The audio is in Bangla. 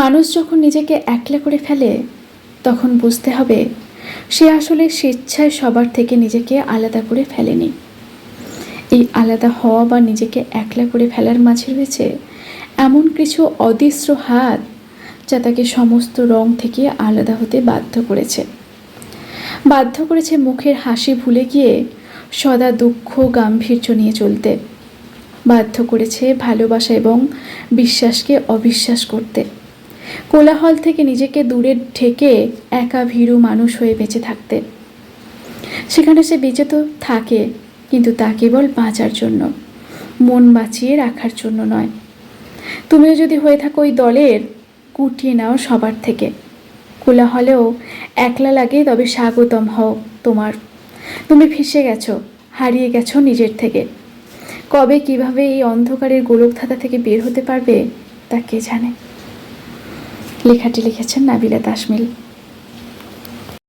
মানুষ যখন নিজেকে একলা করে ফেলে, তখন বুঝতে হবে সে আসলে স্বেচ্ছায় সবার থেকে নিজেকে আলাদা করে ফেলেনি। এই আলাদা হওয়া বা নিজেকে একলা করে ফেলার মাঝে রয়েছে এমন কিছু অদৃশ্য হাত যা তাকে সমস্ত রং থেকে আলাদা হতে বাধ্য করেছে। বাধ্য করেছে মুখের হাসি ভুলে গিয়ে সদা দুঃখ, গাম্ভীর্য নিয়ে চলতে। বাধ্য করেছে ভালোবাসা এবং বিশ্বাসকে অবিশ্বাস করতে। কোলাহল থেকে নিজেকে দূরে ঢেকে একা ভীরু মানুষ হয়ে বেঁচে থাকতে। সেখানে সে বেঁচে তো থাকে, কিন্তু তা কেবল বাঁচার জন্য, মন বাঁচিয়ে রাখার জন্য নয়। তুমিও যদি হয়ে থাকো ওই দলের, কুটিয়ে নাও সবার থেকে। কোলাহলেও একলা লাগে, তবে স্বাগতম হও তোমার। তুমি ফেসে গেছো, হারিয়ে গেছো নিজের থেকে। কবে কীভাবে এই অন্ধকারের গোলকধাতা থেকে বের হতে পারবে, তা কে জানে? লেখাটি লিখেছেন নাবিলা তাসমিল